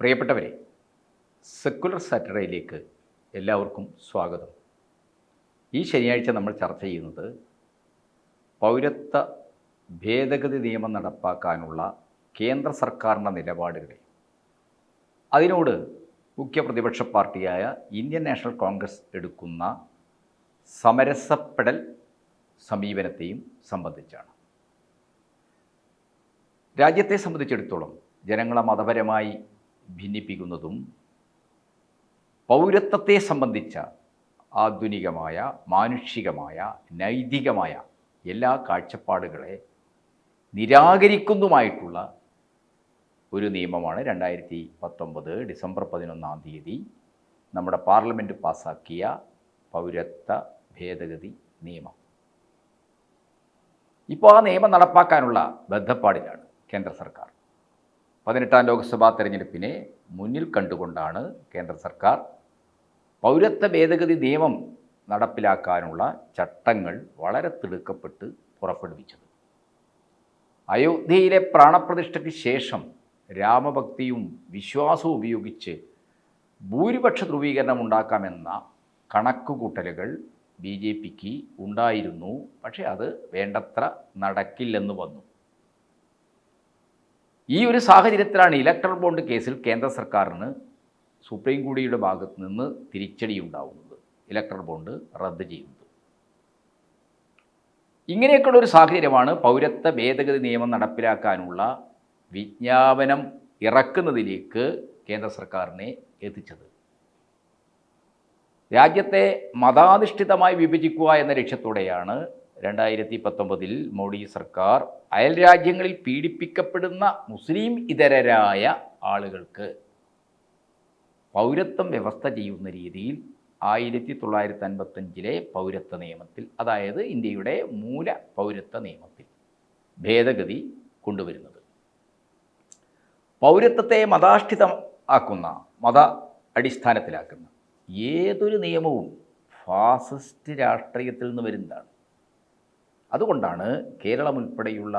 പ്രിയപ്പെട്ടവരെ സെക്കുലർ സാറ്റർഡേയിലേക്ക് എല്ലാവർക്കും സ്വാഗതം. ഈ ശനിയാഴ്ച നമ്മൾ ചർച്ച ചെയ്യുന്നത് പൗരത്വ ഭേദഗതി നിയമം നടപ്പാക്കാനുള്ള കേന്ദ്ര സർക്കാരിന്റെ നിലപാടുകളെ. അതിനോട് മുഖ്യ പ്രതിപക്ഷ പാർട്ടിയായ ഇന്ത്യൻ നാഷണൽ കോൺഗ്രസ് എടുക്കുന്ന സമരസപ്പെടൽ സമീപനത്തെയും സംബന്ധിച്ചാണ്. രാജ്യത്തെ സംബന്ധിച്ചിടത്തോളം ജനങ്ങളെ മതപരമായി ഭിന്നിപ്പിക്കുന്നതും പൗരത്വത്തെ സംബന്ധിച്ച ആധുനികമായ മാനുഷികമായ നൈതികമായ എല്ലാ കാഴ്ചപ്പാടുകളെ നിരാകരിക്കുന്നതുമായിട്ടുള്ള ഒരു നിയമമാണ് രണ്ടായിരത്തി പത്തൊമ്പത് ഡിസംബർ പതിനൊന്നാം തീയതി നമ്മുടെ പാർലമെന്റ് പാസാക്കിയ പൗരത്വ ഭേദഗതി നിയമം. ഇപ്പോൾ ആ നിയമം നടപ്പാക്കാനുള്ള ബദ്ധപ്പാടിലാണ് കേന്ദ്ര സർക്കാർ. പതിനെട്ടാം ലോക്സഭാ തെരഞ്ഞെടുപ്പിനെ മുന്നിൽ കണ്ടുകൊണ്ടാണ് കേന്ദ്ര സർക്കാർ പൗരത്വ ഭേദഗതി നിയമം നടപ്പിലാക്കാനുള്ള ചട്ടങ്ങൾ വളരെ തിടുക്കപ്പെട്ട് പുറപ്പെടുവിച്ചത്. അയോധ്യയിലെ പ്രാണപ്രതിഷ്ഠയ്ക്ക് ശേഷം രാമഭക്തിയും വിശ്വാസവും ഉപയോഗിച്ച് ഭൂരിപക്ഷ ധ്രുവീകരണം ഉണ്ടാക്കാമെന്ന കണക്കുകൂട്ടലുകൾ ബി ജെ പിക്ക് ഉണ്ടായിരുന്നു. പക്ഷേ അത് വേണ്ടത്ര നടക്കില്ലെന്ന് വന്നു. ഈ ഒരു സാഹചര്യത്തിലാണ് ഇലക്ട്രൽ ബോണ്ട് കേസിൽ കേന്ദ്ര സർക്കാരിന് സുപ്രീം കോടതിയുടെ ഭാഗത്ത് നിന്ന് തിരിച്ചടി ഉണ്ടാവുന്നത്. ഇലക്ട്രൽ ബോണ്ട് റദ്ദ് ചെയ്യുന്നത്. ഇങ്ങനെയൊക്കെയുള്ള ഒരു സാഹചര്യമാണ് പൗരത്വ ഭേദഗതി നിയമം നടപ്പിലാക്കാനുള്ള വിജ്ഞാപനം ഇറക്കുന്നതിലേക്ക് കേന്ദ്ര സർക്കാരിനെ എത്തിച്ചത്. രാജ്യത്തെ മതാധിഷ്ഠിതമായി വിഭജിക്കുക എന്ന ലക്ഷ്യത്തോടെയാണ് രണ്ടായിരത്തി പത്തൊമ്പതിൽ മോഡി സർക്കാർ അയൽ രാജ്യങ്ങളിൽ പീഡിപ്പിക്കപ്പെടുന്ന മുസ്ലിം ഇതരരായ ആളുകൾക്ക് പൗരത്വം വ്യവസ്ഥ ചെയ്യുന്ന രീതിയിൽ ആയിരത്തി തൊള്ളായിരത്തി അൻപത്തഞ്ചിലെ പൗരത്വ നിയമത്തിൽ അതായത് ഇന്ത്യയുടെ മൂല പൗരത്വ നിയമത്തിൽ ഭേദഗതി കൊണ്ടുവരുന്നത്. പൗരത്വത്തെ മതാഷ്ഠിതം ആക്കുന്ന മത അടിസ്ഥാനത്തിലാക്കുന്ന ഏതൊരു നിയമവും ഫാസിസ്റ്റ് രാഷ്ട്രീയത്തിൽ നിന്ന് വരുന്നതാണ്. അതുകൊണ്ടാണ് കേരളം ഉൾപ്പെടെയുള്ള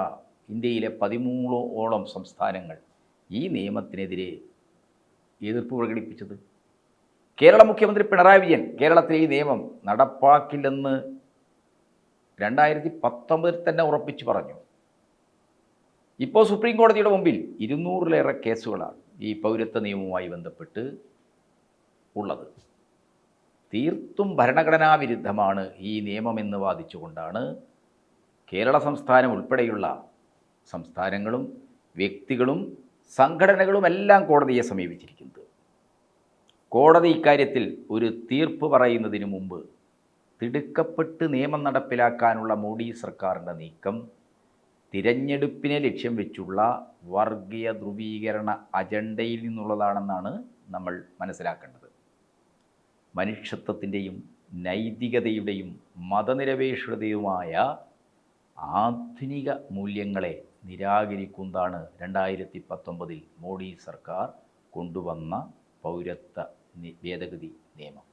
ഇന്ത്യയിലെ പതിമൂന്നോളം സംസ്ഥാനങ്ങൾ ഈ നിയമത്തിനെതിരെ എതിർപ്പ് പ്രകടിപ്പിച്ചത്. കേരള മുഖ്യമന്ത്രി പിണറായി വിജയൻ കേരളത്തിലെ ഈ നിയമം നടപ്പാക്കില്ലെന്ന് രണ്ടായിരത്തി പത്തൊമ്പതിൽ തന്നെ ഉറപ്പിച്ചു പറഞ്ഞു. ഇപ്പോൾ സുപ്രീം കോടതിയുടെ മുമ്പിൽ ഇരുന്നൂറിലേറെ കേസുകളാണ് ഈ പൗരത്വ നിയമവുമായി ബന്ധപ്പെട്ട് ഉള്ളത്. തീർത്തും ഭരണഘടനാ വിരുദ്ധമാണ് ഈ നിയമമെന്ന് വാദിച്ചുകൊണ്ടാണ് കേരള സംസ്ഥാനം ഉൾപ്പെടെയുള്ള സംസ്ഥാനങ്ങളും വ്യക്തികളും സംഘടനകളുമെല്ലാം കോടതിയെ സമീപിച്ചിരിക്കുന്നത്. കോടതി ഇക്കാര്യത്തിൽ ഒരു തീർപ്പ് പറയുന്നതിന് മുമ്പ് തിടുക്കപ്പെട്ട് നിയമം നടപ്പിലാക്കാനുള്ള മോഡി സർക്കാരിന്റെ നീക്കം തിരഞ്ഞെടുപ്പിനെ ലക്ഷ്യം വെച്ചുള്ള വർഗീയ ധ്രുവീകരണ അജണ്ടയിൽ നിന്നുള്ളതാണെന്നാണ് നമ്മൾ മനസ്സിലാക്കേണ്ടത്. മനുഷ്യത്വത്തിന്റെയും നൈതികതയുടെയും മതനിരപേക്ഷതയുമായ ആധുനിക മൂല്യങ്ങളെ നിരാകരിക്കുന്നതാണ് രണ്ടായിരത്തി പത്തൊമ്പതിൽ മോഡി സർക്കാർ കൊണ്ടുവന്ന പൗരത്വ ഭേദഗതി നിയമം.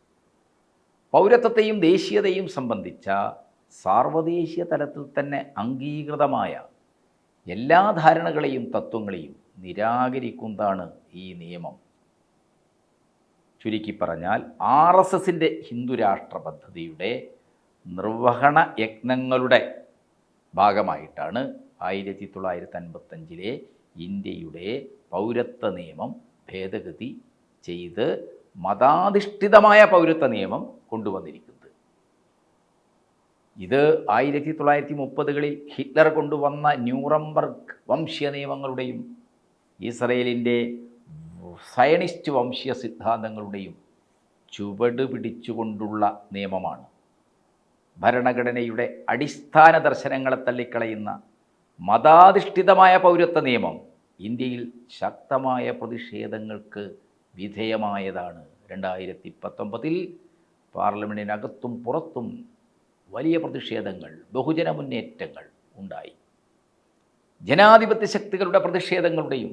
പൗരത്വത്തെയും ദേശീയതയും സംബന്ധിച്ച സാർവദേശീയ തലത്തിൽ തന്നെ അംഗീകൃതമായ എല്ലാ ധാരണകളെയും തത്വങ്ങളെയും നിരാകരിക്കുന്നതാണ് ഈ നിയമം. ചുരുക്കി പറഞ്ഞാൽ ആർ എസ് എസിന്റെ ഹിന്ദുരാഷ്ട്ര പദ്ധതിയുടെ നിർവഹണ യജ്ഞങ്ങളുടെ ഭാഗമായിട്ടാണ് ആയിരത്തി തൊള്ളായിരത്തി അൻപത്തഞ്ചിലെ ഇന്ത്യയുടെ പൗരത്വ നിയമം ഭേദഗതി ചെയ്ത് മതാധിഷ്ഠിതമായ പൗരത്വ നിയമം കൊണ്ടുവന്നിരിക്കുന്നത്. ഇത് ആയിരത്തി തൊള്ളായിരത്തി മുപ്പതുകളിൽ ഹിറ്റ്ലർ കൊണ്ടുവന്ന ന്യൂറംബർഗ് വംശീയ നിയമങ്ങളുടെയും ഇസ്രയേലിന്റെ സയണിസ്റ്റ് വംശീയ സിദ്ധാന്തങ്ങളുടെയും ചുവട് പിടിച്ചുകൊണ്ടുള്ള നിയമമാണ്. ഭരണഘടനയുടെ അടിസ്ഥാന ദർശനങ്ങളെ തള്ളിക്കളയുന്ന മതാധിഷ്ഠിതമായ പൗരത്വ നിയമം ഇന്ത്യയിൽ ശക്തമായ പ്രതിഷേധങ്ങൾക്ക് വിധേയമായതാണ്. രണ്ടായിരത്തി പത്തൊമ്പതിൽ പാർലമെന്റിനകത്തും പുറത്തും വലിയ പ്രതിഷേധങ്ങൾ ബഹുജന മുന്നേറ്റങ്ങൾ ഉണ്ടായി. ജനാധിപത്യ ശക്തികളുടെ പ്രതിഷേധങ്ങളുടെയും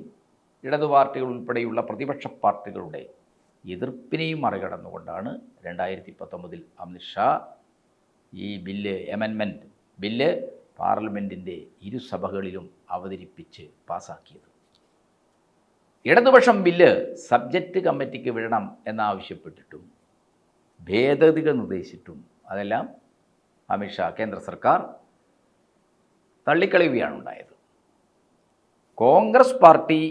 ഇടതു പാർട്ടികൾ ഉൾപ്പെടെയുള്ള പ്രതിപക്ഷ പാർട്ടികളുടെ എതിർപ്പിനെയും മറികടന്നുകൊണ്ടാണ് രണ്ടായിരത്തി പത്തൊമ്പതിൽ അമിത്ഷാ ഈ ബില്ല് എമൻമെന്റ് ബില്ല് പാർലമെന്റിന്റെ ഇരുസഭകളിലും അവതരിപ്പിച്ച് പാസാക്കിയത്. ഇടതുപക്ഷം ബില്ല് സബ്ജക്റ്റ് കമ്മിറ്റിക്ക് വിടണം എന്നാവശ്യപ്പെട്ടിട്ടും ഭേദഗതികൾ നിർദ്ദേശിച്ചിട്ടും അതെല്ലാം അമിത്ഷാ കേന്ദ്ര സർക്കാർ തള്ളിക്കളയുകയാണ് ഉണ്ടായത് കോൺഗ്രസ് പാർട്ടി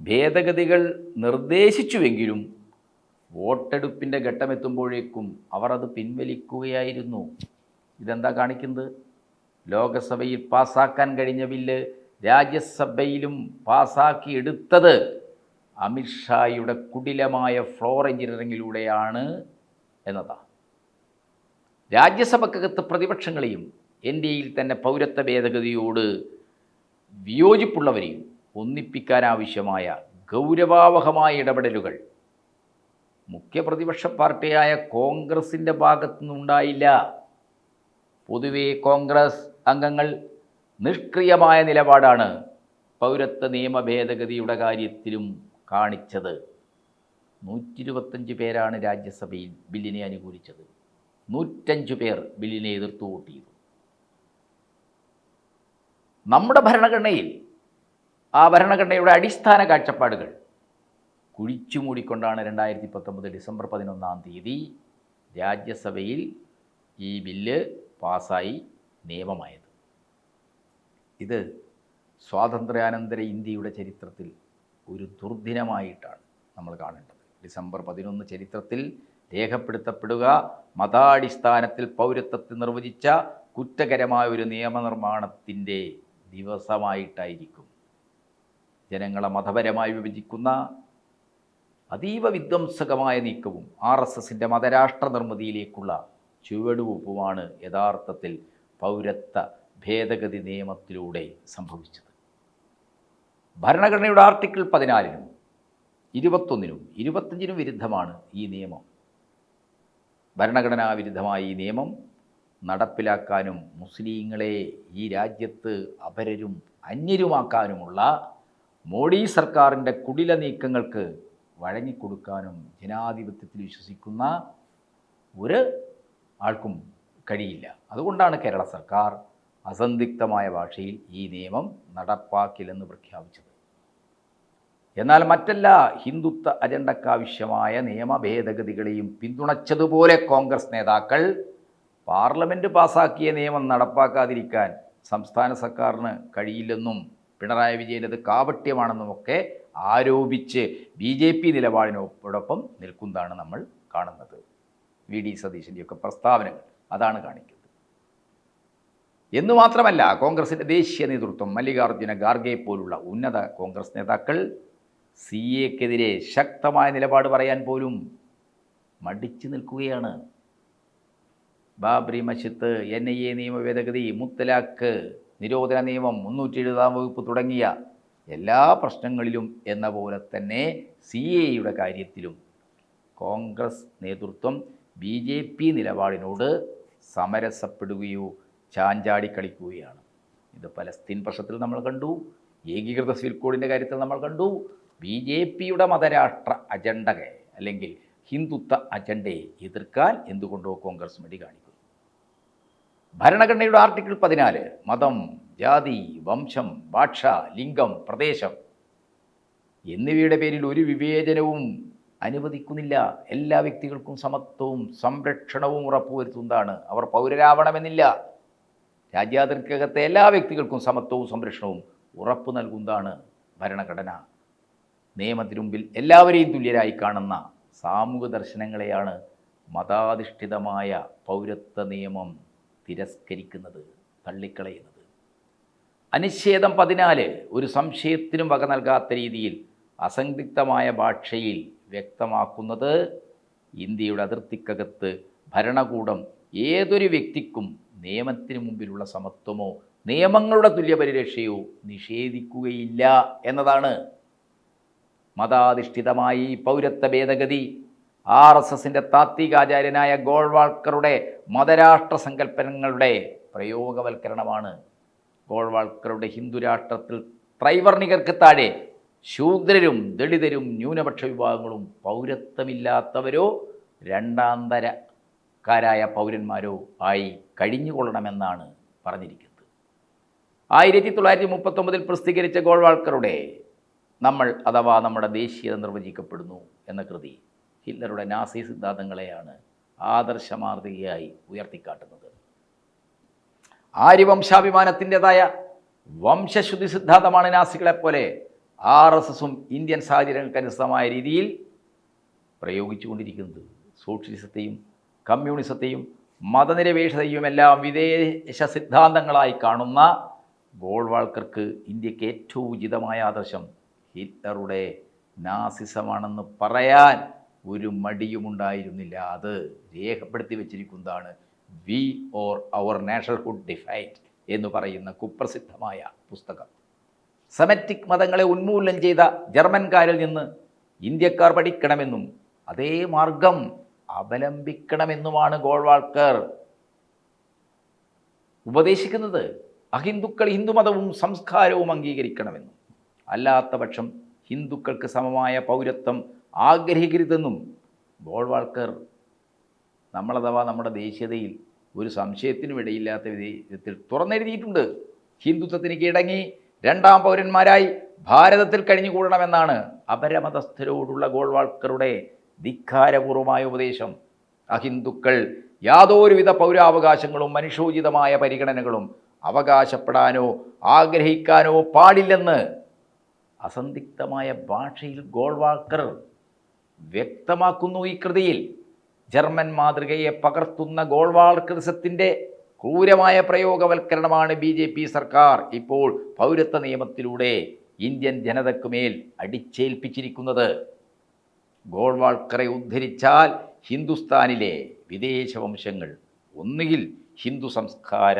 ഭേദഗതികൾ നിർദ്ദേശിച്ചുവെങ്കിലും വോട്ടെടുപ്പിന്റെ ഘട്ടമെത്തുമ്പോഴേക്കും അവർ അത് പിൻവലിക്കുകയായിരുന്നു. ഇതെന്താ കാണിക്കുന്നത്? ലോകസഭയിൽ പാസാക്കാൻ കഴിഞ്ഞ ബില്ല് രാജ്യസഭയിലും പാസാക്കി എടുത്തത് അമിത്ഷായുടെ കുടിലമായ ഫ്ലോർ എഞ്ചിനീയറിങ്ങിലൂടെയാണ് എന്നതാണ് രാജ്യസഭക്കകത്ത് പ്രതിപക്ഷങ്ങളെയും എയിൽ തന്നെ പൗരത്വ ഭേദഗതിയോട് വിയോജിപ്പുള്ളവരെയും ഒന്നിപ്പിക്കാനാവശ്യമായ ഗൗരവാവഹമായ ഇടപെടലുകൾ മുഖ്യ പ്രതിപക്ഷ പാർട്ടിയായ കോൺഗ്രസിന്റെ ഭാഗത്തുനിന്നുണ്ടായില്ല. പൊതുവെ കോൺഗ്രസ് അംഗങ്ങൾ നിഷ്ക്രിയമായ നിലപാടാണ് പൗരത്വ നിയമ ഭേദഗതിയുടെ കാര്യത്തിലും കാണിച്ചത്. നൂറ്റി ഇരുപത്തഞ്ച് പേരാണ് രാജ്യസഭയിൽ ബില്ലിനെ അനുകൂലിച്ചത്. നൂറ്റഞ്ച് പേർ ബില്ലിനെ എതിർത്തു വോട്ട് ചെയ്തു നമ്മുടെ ഭരണഘടനയിൽ ആ ഭരണഘടനയുടെ അടിസ്ഥാന കാഴ്ചപ്പാടുകൾ കുഴിച്ചു മൂടിക്കൊണ്ടാണ് രണ്ടായിരത്തി പത്തൊമ്പത് ഡിസംബർ പതിനൊന്നാം തീയതി രാജ്യസഭയിൽ ഈ ബില്ല് പാസ്സായി നിയമമായത്. ഇത് സ്വാതന്ത്ര്യാനന്തര ഇന്ത്യയുടെ ചരിത്രത്തിൽ ഒരു ദുർദിനമായിട്ടാണ് നമ്മൾ കാണേണ്ടത്. ഡിസംബർ പതിനൊന്ന് ചരിത്രത്തിൽ രേഖപ്പെടുത്തപ്പെടുക മതാടിസ്ഥാനത്തിൽ പൗരത്വത്തെ നിർവചിച്ച കുറ്റകരമായ ഒരു നിയമനിർമ്മാണത്തിന്റെ ദിവസമായിട്ടായിരിക്കും. ജനങ്ങളെ മതപരമായി വിഭജിക്കുന്ന അതീവ വിധ്വംസകമായ നീക്കവും ആർ എസ് എസിന്റെ മതരാഷ്ട്ര നിർമ്മിതിയിലേക്കുള്ള ചുവടുവെപ്പുമാണ് യഥാർത്ഥത്തിൽ പൗരത്വ ഭേദഗതി നിയമത്തിലൂടെ സംഭവിച്ചത്. ഭരണഘടനയുടെ ആർട്ടിക്കിൾ പതിനാലിനും ഇരുപത്തൊന്നിനും ഇരുപത്തഞ്ചിനും വിരുദ്ധമാണ് ഈ നിയമം. ഭരണഘടനാ വിരുദ്ധമായ ഈ നിയമം നടപ്പിലാക്കാനും മുസ്ലിങ്ങളെ ഈ രാജ്യത്ത് അപരരും അന്യരുമാക്കാനുമുള്ള മോഡി സർക്കാരിന്റെ കുടില നീക്കങ്ങൾക്ക് വഴങ്ങിക്കൊടുക്കാനും ജനാധിപത്യത്തിൽ വിശ്വസിക്കുന്ന ഒരു ആൾക്കും കഴിയില്ല. അതുകൊണ്ടാണ് കേരള സർക്കാർ അസന്ധിഗ്ധമായ ഭാഷയിൽ ഈ നിയമം നടപ്പാക്കില്ലെന്ന് പ്രഖ്യാപിച്ചത്. എന്നാൽ മറ്റെല്ലാ ഹിന്ദുത്വ അജണ്ടക്കാവശ്യമായ നിയമ ഭേദഗതികളെയും പിന്തുണച്ചതുപോലെ കോൺഗ്രസ് നേതാക്കൾ പാർലമെന്റ് പാസാക്കിയ നിയമം നടപ്പാക്കാതിരിക്കാൻ സംസ്ഥാന സർക്കാരിന് കഴിയില്ലെന്നും പിണറായി വിജയൻ അത് കാപട്യമാണെന്നുമൊക്കെ ആരോപിച്ച് ബി ജെ പി നിലപാടിനോടൊപ്പം നിൽക്കുന്നതാണ് നമ്മൾ കാണുന്നത്. വി ഡി സതീശന്റെയൊക്കെ പ്രസ്താവനകൾ. അതാണ് കാണിക്കുന്നത്. എന്നു മാത്രമല്ല കോൺഗ്രസിന്റെ ദേശീയ നേതൃത്വം മല്ലികാർജുന ഖാർഗെ പോലുള്ള ഉന്നത കോൺഗ്രസ് നേതാക്കൾ സി എക്കെതിരെ ശക്തമായ നിലപാട് പറയാൻ പോലും മടിച്ചു നിൽക്കുകയാണ്. Babri Masjid N I A നിയമ ഭേദഗതി മുത്തലാഖ് നിരോധന നിയമം മുന്നൂറ്റി എഴുപതാം വകുപ്പ് തുടങ്ങിയ എല്ലാ പ്രശ്നങ്ങളിലും എന്ന പോലെ തന്നെ സി എയുടെ കാര്യത്തിലും കോൺഗ്രസ് നേതൃത്വം ബി ജെ പി നിലപാടിനോട് സമരസപ്പെടുകയോ ചാഞ്ചാടി കളിക്കുകയാണ് ഇത് പലസ്തീൻ പ്രശ്നത്തിൽ നമ്മൾ കണ്ടു ഏകീകൃത സിവിൽ കോഡിന്റെ കാര്യത്തിൽ നമ്മൾ കണ്ടു. ബി ജെ പിയുടെ മതരാഷ്ട്ര അജണ്ടയെ അല്ലെങ്കിൽ ഹിന്ദുത്വ അജണ്ടയെ എതിർക്കാൻ എന്തുകൊണ്ടോ കോൺഗ്രസ് മടി കാണിക്കുന്നു. ഭരണഘടനയുടെ ആർട്ടിക്കിൾ പതിനാല് മതം ജാതി വംശം ഭാഷ ലിംഗം പ്രദേശം എന്നിവയുടെ പേരിൽ ഒരു വിവേചനവും അനുവദിക്കുന്നില്ല. എല്ലാ വ്യക്തികൾക്കും സമത്വവും സംരക്ഷണവും ഉറപ്പുവരുത്തുന്നതാണ്. അവർ പൗരരാവണമെന്നില്ല. രാജ്യാതിർക്കകത്തെ എല്ലാ വ്യക്തികൾക്കും സമത്വവും സംരക്ഷണവും ഉറപ്പു നൽകുന്നതാണ് ഭരണഘടന. നിയമത്തിനു മുമ്പിൽ എല്ലാവരെയും തുല്യരായി കാണുന്ന സാമൂഹ്യ ദർശനങ്ങളെയാണ് മതാധിഷ്ഠിതമായ പൗരത്വ നിയമം തിരസ്കരിക്കുന്നത് തള്ളിക്കളയുന്നത്. അനുച്ഛേദം പതിനാല് ഒരു സംശയത്തിനും വക നൽകാത്ത രീതിയിൽ അസന്ദിഗ്ധമായ ഭാഷയിൽ വ്യക്തമാക്കുന്നത് ഇന്ത്യയുടെ അതിർത്തിക്കകത്ത് ഭരണകൂടം ഏതൊരു വ്യക്തിക്കും നിയമത്തിന് മുമ്പിലുള്ള സമത്വമോ നിയമങ്ങളുടെ തുല്യപരിരക്ഷയോ നിഷേധിക്കുകയില്ല എന്നതാണ് മതാധിഷ്ഠിതമായി പൗരത്വ ഭേദഗതി. ആർ എസ് എസിന്റെ താത്വികാചാര്യനായ ഗോൾവാൾക്കറുടെ മതരാഷ്ട്ര സങ്കല്പനങ്ങളുടെ പ്രയോഗവൽക്കരണമാണ്. ഗോൾവാൾക്കറുടെ ഹിന്ദുരാഷ്ട്രത്തിൽ ത്രൈവർണികർക്ക് താഴെ ശൂദ്രരും ദളിതരും ന്യൂനപക്ഷ വിഭാഗങ്ങളും പൗരത്വമില്ലാത്തവരോ രണ്ടാന്തരക്കാരായ പൗരന്മാരോ ആയി കഴിഞ്ഞുകൊള്ളണമെന്നാണ് പറഞ്ഞിരിക്കുന്നത്. ആയിരത്തി തൊള്ളായിരത്തി മുപ്പത്തൊമ്പതിൽ പ്രസിദ്ധീകരിച്ച ഗോൾവാൾക്കറുടെ നമ്മൾ അഥവാ നമ്മുടെ ദേശീയത നിർവചിക്കപ്പെടുന്നു എന്ന കൃതി ഹിറ്റ്ലറുടെ നാസി സിദ്ധാന്തങ്ങളെയാണ് ആദർശമാതൃകയായി ഉയർത്തിക്കാട്ടുന്നത്. ആര്യവംശാഭിമാനത്തിന്റെതായ വംശശുദ്ധി സിദ്ധാന്തമാണ് നാസികളെപ്പോലെ ആർ എസ് എസും ഇന്ത്യൻ സാഹചര്യങ്ങൾക്കനുസൃതമായ രീതിയിൽ പ്രയോഗിച്ചുകൊണ്ടിരിക്കുന്നത്. സോഷ്യലിസത്തെയും കമ്മ്യൂണിസത്തെയും മതനിരപേക്ഷതയും എല്ലാം വിദേശ സിദ്ധാന്തങ്ങളായി കാണുന്ന ഗോൾവാൾക്കർക്ക് ഇന്ത്യയ്ക്ക് ഏറ്റവും ഉചിതമായ ആദർശം ഹിറ്റ്ലറുടെ നാസിസമാണെന്ന് പറയാൻ ഒരു മടിയുമുണ്ടായിരുന്നില്ല. അത് രേഖപ്പെടുത്തി വച്ചിരിക്കുന്നതാണ് we or our nationhood defined എന്ന് പറയുന്ന കുപ്രസിദ്ധമായ പുസ്തകം. സെമറ്റിക് മതങ്ങളെ ഉന്മൂലനം ചെയ്ത ജർമ്മൻകാരിൽ നിന്ന് ഇന്ത്യക്കാർ പഠിക്കണമെന്നും അതേ മാർഗം അവലംബിക്കണമെന്നുമാണ് ഗോൾവാൾക്കർ ഉപദേശിക്കുന്നത്. അഹിന്ദുക്കൾ ഹിന്ദുമതവും സംസ്കാരവും അംഗീകരിക്കണമെന്നും. അല്ലാത്ത പക്ഷം ഹിന്ദുക്കൾക്ക് സമമായ പൗരത്വം ആഗ്രഹിക്കരുതെന്നും ഗോൾവാൾക്കർ നമ്മളഥവാ നമ്മുടെ ദേശീയതയിൽ ഒരു സംശയത്തിനും ഇടയില്ലാത്ത വിധത്തിൽ തുറന്നെഴുതിയിട്ടുണ്ട്. ഹിന്ദുത്വത്തിന് കീഴടങ്ങി രണ്ടാം പൗരന്മാരായി ഭാരതത്തിൽ കഴിഞ്ഞുകൂടണമെന്നാണ് അപരമതസ്ഥരോടുള്ള ഗോൾവാൾക്കറുടെ ധിക്കാരപൂർവമായ ഉപദേശം. അഹിന്ദുക്കൾ യാതൊരുവിധ പൗരാവകാശങ്ങളും മനുഷ്യോചിതമായ പരിഗണനകളും അവകാശപ്പെടാനോ ആഗ്രഹിക്കാനോ പാടില്ലെന്ന് അസന്ധിഗ്ധമായ ഭാഷയിൽ ഗോൾവാൾക്കർ വ്യക്തമാക്കുന്നു ഈ കൃതിയിൽ. ജർമ്മൻ മാതൃകയെ പകർത്തുന്ന ഗോൾവാൾക്കറിസത്തിന്റെ ക്രൂരമായ പ്രയോഗവൽക്കരണമാണ് ബി ജെ പി സർക്കാർ ഇപ്പോൾ പൗരത്വ നിയമത്തിലൂടെ ഇന്ത്യൻ ജനതയ്ക്കുമേൽ അടിച്ചേൽപ്പിച്ചിരിക്കുന്നത്. ഗോൾവാൾക്കറെ ഉദ്ധരിച്ചാൽ ഹിന്ദുസ്ഥാനിലെ വിദേശ വംശങ്ങൾ ഒന്നുകിൽ ഹിന്ദു സംസ്കാര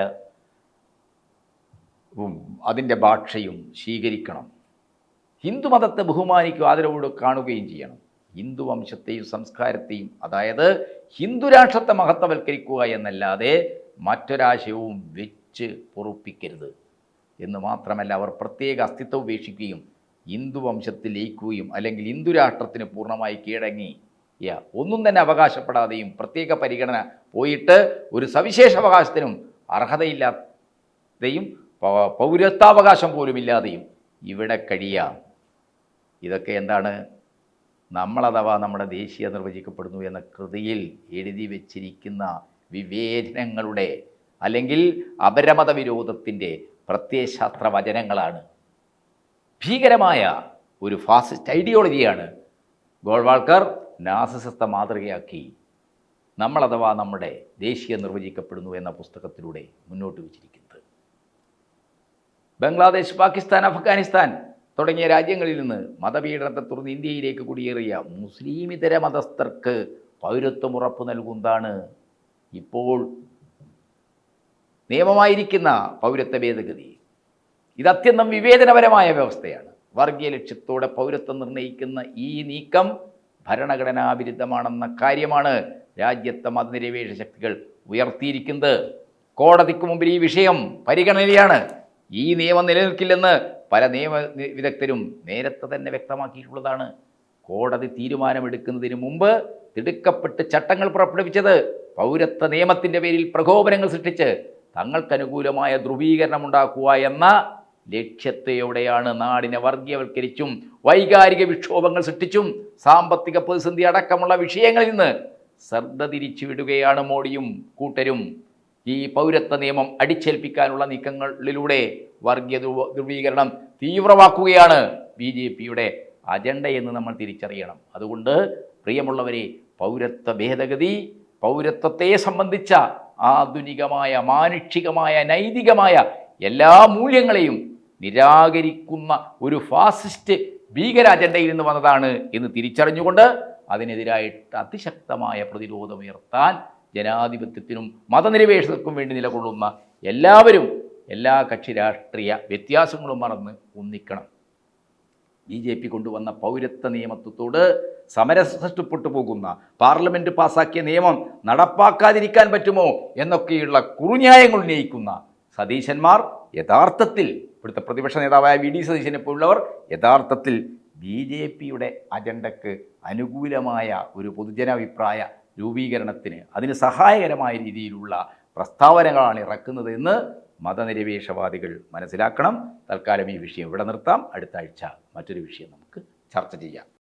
അതിന്റെ ഭാഷയും സ്വീകരിക്കണം. ഹിന്ദുമതത്തെ ബഹുമാനിക്കുക ആദരവോട് കാണുകയും ചെയ്യണം. ഹിന്ദു വംശത്തെയും സംസ്കാരത്തെയും അതായത് ഹിന്ദുരാഷ്ട്രത്തെ മഹത്വവൽക്കരിക്കുക എന്നല്ലാതെ മറ്റൊരാശയവും വെച്ച് പൊറുപ്പിക്കരുത്. എന്ന് മാത്രമല്ല അവർ പ്രത്യേക അസ്തിത്വം ഉപേക്ഷിക്കുകയും ഹിന്ദു വംശത്തിൽ ലയിക്കുകയും അല്ലെങ്കിൽ ഹിന്ദു രാഷ്ട്രത്തിന് പൂർണമായി കീഴടങ്ങി. ഒന്നും തന്നെ അവകാശപ്പെടാതെയും പ്രത്യേക പരിഗണന പോയിട്ട് ഒരു സവിശേഷ അവകാശത്തിനും അർഹതയില്ലാതെയും പൗരത്വാവകാശം പോലും ഇല്ലാതെയും ഇവിടെ കഴിയാം. ഇതൊക്കെ എന്താണ്? നമ്മളഥവാ നമ്മുടെ ദേശീയ നിർവചിക്കപ്പെടുന്നു എന്ന കൃതിയിൽ എഴുതി വച്ചിരിക്കുന്ന വിവേചനങ്ങളുടെ അല്ലെങ്കിൽ അപരമത വിരോധത്തിന്റെ പ്രത്യയശാസ്ത്ര വചനങ്ങളാണ് ഭീകരമായ ഒരു ഫാസിസ്റ്റ് ഐഡിയോളജിയാണ് ഗോൾവാൾക്കർ നാസിസത്തെ മാതൃകയാക്കി നമ്മളഥവാ നമ്മുടെ ദേശീയ നിർവചിക്കപ്പെടുന്നു എന്ന പുസ്തകത്തിലൂടെ മുന്നോട്ട് വച്ചിരിക്കുന്നത്. ബംഗ്ലാദേശ് പാകിസ്ഥാൻ അഫ്ഗാനിസ്ഥാൻ തുടങ്ങിയ രാജ്യങ്ങളിൽ നിന്ന് മതപീഡനത്തെ തുടർന്ന് ഇന്ത്യയിലേക്ക് കുടിയേറിയ മുസ്ലിമിതര മതസ്ഥർക്ക് പൗരത്വം ഉറപ്പു നൽകുന്നതാണ് ഇപ്പോൾ നിയമമായിരിക്കുന്ന പൗരത്വ ഭേദഗതി. ഇത് അത്യന്തം വിവേചനപരമായ വ്യവസ്ഥയാണ്. വർഗീയ ലക്ഷ്യത്തോടെ പൗരത്വം നിർണയിക്കുന്ന ഈ നീക്കം ഭരണഘടനാ വിരുദ്ധമാണെന്ന കാര്യമാണ് രാജ്യത്തെ മതനിരപേക്ഷ ശക്തികൾ ഉയർത്തിയിരിക്കുന്നത്. കോടതിക്ക് മുമ്പിൽ ഈ വിഷയം പരിഗണനയാണ് ഈ നിയമം നിലനിൽക്കില്ലെന്ന് പല നിയമ വിദഗ്ധരും നേരത്തെ തന്നെ വ്യക്തമാക്കിയിട്ടുള്ളതാണ്. കോടതി തീരുമാനമെടുക്കുന്നതിന് മുമ്പ് തിടുക്കപ്പെട്ട് ചട്ടങ്ങൾ പുറപ്പെടുവിച്ചത്. പൗരത്വ നിയമത്തിന്റെ പേരിൽ പ്രകോപനങ്ങൾ സൃഷ്ടിച്ച് തങ്ങൾക്കനുകൂലമായ ധ്രുവീകരണം ഉണ്ടാക്കുക എന്ന ലക്ഷ്യത്തെയോടെയാണ് നാടിനെ വർഗീയവൽക്കരിച്ചും വൈകാരിക വിക്ഷോഭങ്ങൾ സൃഷ്ടിച്ചും സാമ്പത്തിക പ്രതിസന്ധി അടക്കമുള്ള വിഷയങ്ങളിൽ നിന്ന് ശ്രദ്ധ തിരിച്ചുവിടുകയാണ് മോഡിയും കൂട്ടരും. ഈ പൗരത്വ നിയമം അടിച്ചേൽപ്പിക്കാനുള്ള നീക്കങ്ങളിലൂടെ വർഗീയ ധ്രുവ ധ്രുവീകരണം തീവ്രമാക്കുകയാണ് ബി ജെ പിയുടെ അജണ്ടയെന്ന് നമ്മൾ തിരിച്ചറിയണം. അതുകൊണ്ട് പ്രിയമുള്ളവരെ പൗരത്വ ഭേദഗതി പൗരത്വത്തെ സംബന്ധിച്ച ആധുനികമായ മാനുഷികമായ നൈതികമായ എല്ലാ മൂല്യങ്ങളെയും നിരാകരിക്കുന്ന ഒരു ഫാസിസ്റ്റ് ഭീകര അജണ്ടയിൽ നിന്ന് വന്നതാണ് എന്ന് തിരിച്ചറിഞ്ഞുകൊണ്ട് അതിനെതിരായിട്ട് അതിശക്തമായ പ്രതിരോധമുയർത്താൻ ജനാധിപത്യത്തിനും മതനിരപേക്ഷതർക്കും വേണ്ടി നിലകൊള്ളുന്ന എല്ലാവരും എല്ലാ കക്ഷി രാഷ്ട്രീയ വ്യത്യാസങ്ങളും മറന്ന് ഒന്നിക്കണം. ബി ജെ പി കൊണ്ടുവന്ന പൗരത്വ നിയമത്വത്തോട് സമരസൃഷ്ടപ്പെട്ടു പോകുന്ന പാർലമെന്റ് പാസാക്കിയ നിയമം നടപ്പാക്കാതിരിക്കാൻ പറ്റുമോ എന്നൊക്കെയുള്ള കുറുന്യായങ്ങൾ ഉന്നയിക്കുന്ന സതീശന്മാർ യഥാർത്ഥത്തിൽ ഇവിടുത്തെ പ്രതിപക്ഷ നേതാവായ വി ഡി സതീശനെ പോലുള്ളവർ യഥാർത്ഥത്തിൽ ബി ജെ പിയുടെ അജണ്ടക്ക് അനുകൂലമായ ഒരു പൊതുജനാഭിപ്രായ രൂപീകരണത്തിന് അതിന് സഹായകരമായ രീതിയിലുള്ള പ്രസ്താവനകളാണ് ഇറക്കുന്നത് എന്ന് മതനിരപേക്ഷവാദികൾ മനസ്സിലാക്കണം. തൽക്കാലം ഈ വിഷയം ഇവിടെ നിർത്താം. അടുത്ത ആഴ്ച മറ്റൊരു വിഷയം നമുക്ക് ചർച്ച ചെയ്യാം.